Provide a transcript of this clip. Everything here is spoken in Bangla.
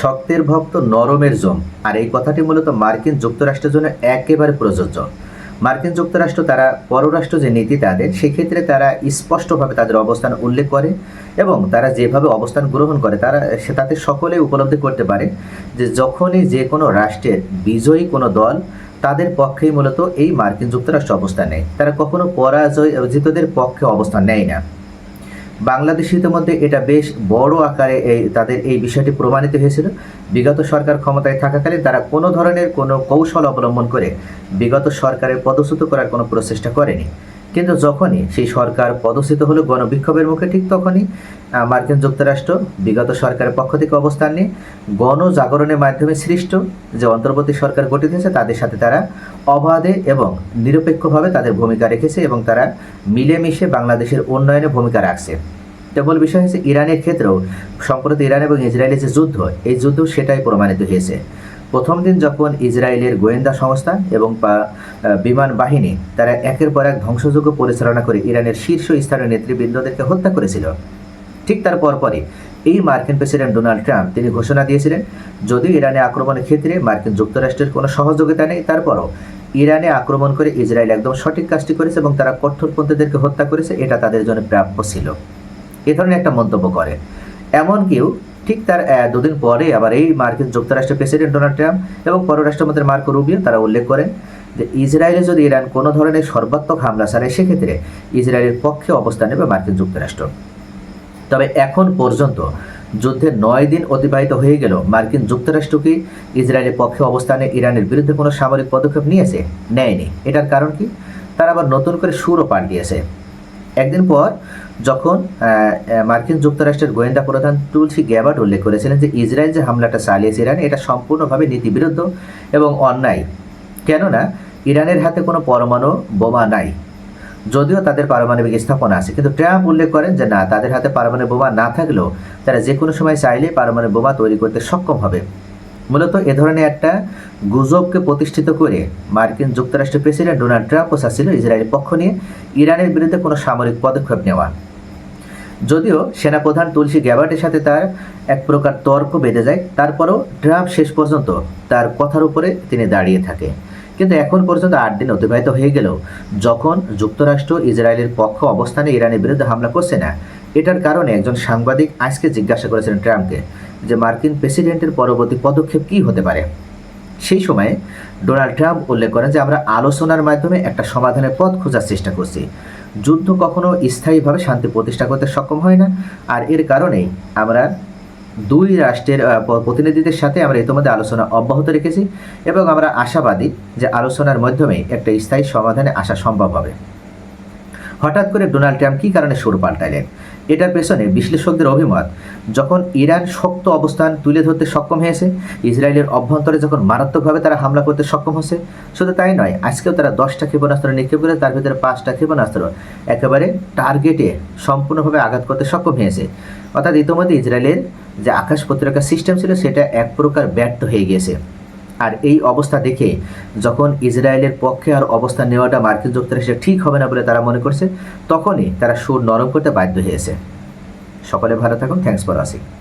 শক্তের ভক্ত নরমের জম। আর এই কথাটি মূলত মার্কিন যুক্তরাষ্ট্রের জন্য একেবারে প্রযোজ্য। মার্কিন যুক্তরাষ্ট্র তারা পররাষ্ট্র যে নীতি তাদের, সেক্ষেত্রে তারা স্পষ্টভাবে তাদের অবস্থান উল্লেখ করে এবং তারা যেভাবে অবস্থান গ্রহণ করে, তারা, সে তাতে সকলেই উপলব্ধি করতে পারে যে যখনই যে কোনো রাষ্ট্রের বিজয়ী কোনো দল তাদের পক্ষেই মূলত এই মার্কিন যুক্তরাষ্ট্র অবস্থান নেয়। তারা কখনো পরাজয়জিতদের পক্ষে অবস্থান নেয় না। বাংলাদেশ ইতিমধ্যে এটা বেশ বড় আকারে এই তাদের এই বিষয়টি প্রমাণিত হয়েছিল। বিগত সরকার ক্ষমতায় থাকাকালীন তারা কোনো ধরনের কোনো কৌশল অবলম্বন করে বিগত সরকারের পদচ্যুত করার কোনো প্রচেষ্টা করেনি। কিন্তু যখনই সেই সরকার পদচ্যুত হলো গণবিক্ষোভের মুখে, ঠিক তখনই মার্কিন যুক্তরাষ্ট্র বিগত সরকারের পক্ষ থেকে অবস্থান নিয়ে গণজাগরণের মাধ্যমে সৃষ্ট যে অন্তর্বর্তী সরকার গঠিত হয়েছে, তাদের সাথে তারা অবাধে এবং নিরপেক্ষভাবে তাদের ভূমিকা রেখেছে এবং তারা মিলেমিশে বাংলাদেশের উন্নয়নে ভূমিকা রাখছে। কেবল বিষয় হচ্ছে ইরানের ক্ষেত্রেও, সম্প্রতি ইরান এবং ইসরায়েলের যে যুদ্ধ, এই যুদ্ধ সেটাই প্রমাণিত হয়েছে। প্রথম দিন যখন ইসরায়েলের গোয়েন্দা সংস্থা এবং বিমান বাহিনী তারা একের পর এক ধ্বংসযজ্ঞ পরিচালনা করে ইরানের শীর্ষ স্থানীয় নেতৃবৃন্দদেরকে হত্যা করেছিল। ঠিক তার পরপরই এই মার্কিন প্রেসিডেন্ট ডোনাল্ড ট্রাম্প তিনি ঘোষণা দিয়েছিলেন, যদিও ইরানে আক্রমণের ক্ষেত্রে মার্কিন যুক্তরাষ্ট্রের কোনো সহযোগিতা নেই, তারপরও ইরানে আক্রমণ করে ইসরায়েল একদম সঠিক কাজটি করেছে এবং তারা কঠোরপন্থীদেরকে হত্যা করেছে, এটা তাদের জন্য প্রাপ্য ছিল। এ ধরনের একটা মন্তব্য করে। এমন কেউ ঠিক তার দুদিন পরে আবার এই মার্কিন যুক্তরাষ্ট্রের প্রেসিডেন্ট ডোনাল্ড ট্রাম্প এবং পররাষ্ট্রমন্ত্রী মার্কো রুবিও তারা উল্লেখ করেন যে ইসরায়েলে যদি ইরান কোনো ধরনের সর্বাত্মক হামলা চালায়, সেক্ষেত্রে ইসরায়েলের পক্ষে অবস্থান নেবে মার্কিন যুক্তরাষ্ট্র। তবে এখন পর্যন্ত যুদ্ধের নয় দিন অতিবাহিত হয়ে গেল। মার্কিন যুক্তরাষ্ট্র কি ইসরায়েলের পক্ষে অবস্থানে ইরানের বিরুদ্ধে কোনো সামরিক পদক্ষেপ নিয়েছে? নেয়নি। এটার কারণ কি? তারা আবার নতুন করে সুরও পাল্টিয়েছে। একদিন পর যখন মার্কিন যুক্তরাষ্ট্রের গোয়েন্দা প্রধান তুলসি গ্যাবার্ড উল্লেখ করেছিলেন যে ইসরায়েল যে হামলাটা চালিয়েছে ইরান, এটা সম্পূর্ণভাবে নীতিবিরুদ্ধ এবং অন্যায়। কেননা, ইরানের হাতে কোনো পরমাণু, বোমা নাই। যদিও তাদের পারমাণবিক স্থাপনা আছে। কিন্তু ট্রাম্প উল্লেখ করেন যে না, তাদের হাতে পারমাণবিক বোমা না থাকলেও তারা যে কোনো সময় চাইলে পারমাণবিক বোমা তৈরি করতে সক্ষম হবে। মূলত এ ধরনের একটা গুজবকে প্রতিষ্ঠিত করে মার্কিন যুক্তরাষ্ট্রের প্রেসিডেন্ট ডোনাল্ড ট্রাম্পও চাচ্ছিল ইসরায়েলের পক্ষ নিয়ে ইরানের বিরুদ্ধে কোনো সামরিক পদক্ষেপ নেওয়া। যদিও সেনাপ্রধান তুলসী গ্যাবার্টের সাথে তার এক প্রকার তর্ক বেঁধে যায়, তারপরেও ট্রাম্প শেষ পর্যন্ত তার কথার উপরে তিনি দাঁড়িয়ে থাকে। কিন্তু এখন পর্যন্ত আট দিন অতিবাহিত হয়ে গেলেও যখন যুক্তরাষ্ট্র ইসরায়েলের পক্ষ অবস্থানে ইরানের বিরুদ্ধে হামলা করছে না, এটার কারণে একজন সাংবাদিক আজকে জিজ্ঞাসা করেছিলেন ট্রাম্পকে যে মার্কিন প্রেসিডেন্টের পরবর্তী পদক্ষেপ কী হতে পারে। সেই সময়ে ডোনাল্ড ট্রাম্প উল্লেখ করেন যে, আমরা আলোচনার মাধ্যমে একটা সমাধানের পথ খোঁজার চেষ্টা করছি। যুদ্ধ কখনো স্থায়ীভাবে শান্তি প্রতিষ্ঠা করতে সক্ষম হয় না। আর এর কারণেই আমরা দুই রাষ্ট্রের প্রতিনিধিদের সাথে আমরা ইতিমধ্যে আলোচনা অব্যাহত রেখেছি এবং আমরা আশাবাদী যে আলোচনার মাধ্যমে একটা স্থায়ী সমাধানে আসা সম্ভব হবে। হঠাৎ করে ডোনাল্ড ট্রাম্প কী কারণে সুর পাল্টাইলেন? এটার পেছনে বিশ্লেষকদের অভিমত, যখন ইরান শক্ত অবস্থান তুলে ধরতে সক্ষম হয়েছে, ইসরায়েলের অভ্যন্তরে যখন মারাত্মকভাবে তারা হামলা করতে সক্ষম হচ্ছে, শুধু তাই নয়, আজকেও তারা দশটা ক্ষেপণাস্ত্র নিক্ষেপ করে তার ভিতরে পাঁচটা ক্ষেপণাস্ত্র একেবারে টার্গেটে সম্পূর্ণভাবে আঘাত করতে সক্ষম হয়েছে। অর্থাৎ ইতিমধ্যে ইসরায়েলের যে আকাশ প্রতিরক্ষা সিস্টেম ছিল, সেটা এক প্রকার ব্যর্থ হয়ে গিয়েছে। আর এই অবস্থা দেখে যখন ইসরায়েলের পক্ষে আর অবস্থান নেওয়াটা মার্কিন যুক্তরাষ্ট্রে ঠিক হবে না বলে তারা মনে করছে, তখনই তারা সুর নরম করতে বাধ্য হয়েছে। সকলে ভালো থাকুন। Thanks for watching